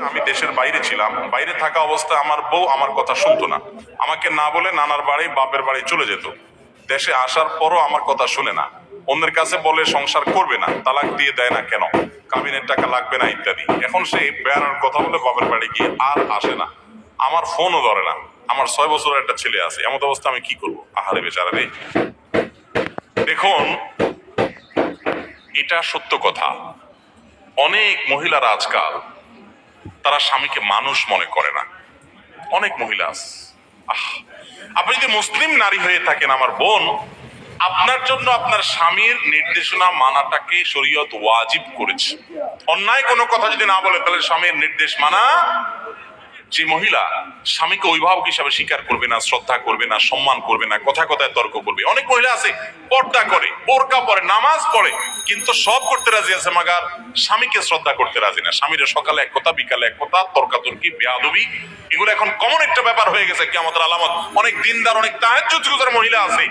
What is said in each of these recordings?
আমি দেশের বাইরে ছিলাম। বাইরে থাকা অবস্থায় আমার বউ আমার কথা শুনতো না। আমাকে না বলে নানার বাড়ি, বাপের বাড়ি চলে যেত। দেশে আসার পরও আমার কথা শুনে না। অন্যের কাছে বলে সংসার করবে না, তালাক দিয়ে দেয় না কেন? কাবিনের টাকা লাগবে না ইত্যাদি। এখন সে বেড়ানোর কথা বলে বাপের বাড়ি গিয়ে আর আসে না। আমার ফোনও ধরে না। আমার ছয় বছরের একটা ছেলে আছে। এমন অবস্থা আমি কি করব? আহারে বেচারা রে। দেখুন, এটা সত্য কথা। অনেক মহিলারা আজকাল তারা স্বামীকে মানুষ মনে করে না। অনেক মহিলা আছে। আহ, আপনি যদি মুসলিম নারী হয়ে থাকেন আমার বোন আপনার জন্য আপনার স্বামীর নির্দেশনা মানাটাকে শরীয়ত ওয়াজিব করেছে। অন্যায় কোনো কথা যদি না বলে তাহলে স্বামীর নির্দেশ মানা যে মহিলা স্বামীকে অভিভাবক হিসাবে স্বীকার করবে না, শ্রদ্ধা করবে না, সম্মান করবে না, কথা কথায় তর্ক করবে। অনেক মহিলা আছে, পর্দা করে, বোরকা পরে, নামাজ পড়ে, কিন্তু সব করতে রাজি আছে, মাগার স্বামীকে শ্রদ্ধা করতে রাজি না। স্বামীর সকালে এক কথা, বিকালে এক কথা, তর্কাতর্কি, বেয়াদবি, এগুলো এখন কমন একটা ব্যাপার হয়ে গেছে কি আমাদের আলামত। অনেক দিনদার, অনেক গুজার মহিলা আছে,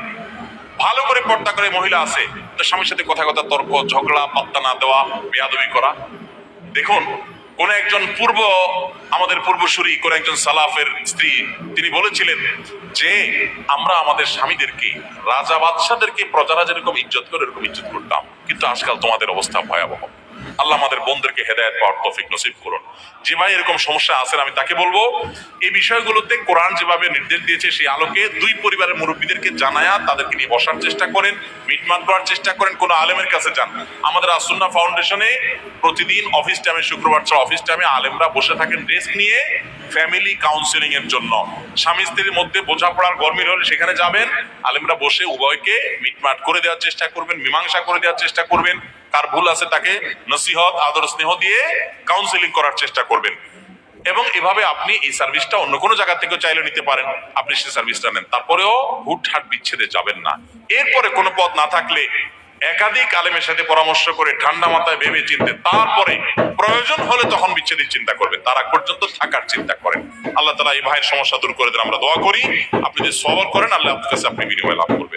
ভালো করে পর্দা করে মহিলা আছে, তো স্বামীর সাথে কথা কথা, তর্ক, ঝগড়া, পাত্তা না দেওয়া, বেয়াদবি করা। দেখুন কোন একজন পূর্ব, আমাদের পূর্বসূরি, কোন একজন সালাফের স্ত্রী, তিনি বলেছিলেন যে, আমরা আমাদের স্বামীদেরকে, রাজা বাদশাদেরকে, প্রজারা যেরকম ইজ্জত করে এরকম ইজ্জত করতাম। কিন্তু আজকাল তোমাদের অবস্থা ভয়াবহ। আল্লাহ আমাদের বোনদেরকে হেদায়ত পাওয়ার তৌফিক নসিব করুন। যে ভাই, এরকম সমস্যা আছেন, আমি তাকে বলব, এই বিষয়গুলোতে কোরআন যেভাবে নির্দেশ দিয়েছে সেই আলোকে দুই পরিবারের মুরব্বীদেরকে জানায়া তাদেরকে নিয়ে বসার চেষ্টা করেন মিটমাট করার চেষ্টা করেন, কোনো আলেমের কাছে যান। আমাদের আসুন্না ফাউন্ডেশনে প্রতিদিন অফিস টাইমে, শুক্রবার ছাড়া অফিস টাইমে আলেমরা বসে থাকেন ডেস্ক নিয়ে ফ্যামিলি কাউন্সিলিং এর জন্য। স্বামী স্ত্রীর মধ্যে বোঝাপড়ার গরমিল হলে সেখানে যাবেন, আলেমরা বসে উভয়কে মিটমাট করে দেওয়ার চেষ্টা করবেন, মীমাংসা করে দেওয়ার চেষ্টা করবেন। কার ভুল আছে তাকে নসিহত, আদর, স্নেহ দিয়ে কাউন্সিলিং করার চেষ্টা করবেন। এবং এভাবে আপনি এই সার্ভিসটা অন্য কোনো জায়গা থেকেও চাইলে নিতে পারেন। আপনি সেই সার্ভিসটা নেন। তারপরেও হুটহাট বিচ্ছেদে যাবেন না। এরপরে কোনো পথ না থাকলে একাধিক আলেমের সাথে পরামর্শ করে ঠান্ডা মাথায় ভেবে চিনতে, তারপরে প্রয়োজন হলে তখন বিচ্ছেদের চিন্তা করবেন। তার আগ পর্যন্ত থাকার চিন্তা করেন। আল্লাহ তালা এই ভাইয়ের সমস্যা দূর করে দেন। আমরা দোয়া করি, আপনি যদি সবর করেন, আল্লাহ আপনার কাছে আপনি বিনিময় লাভ করবেন।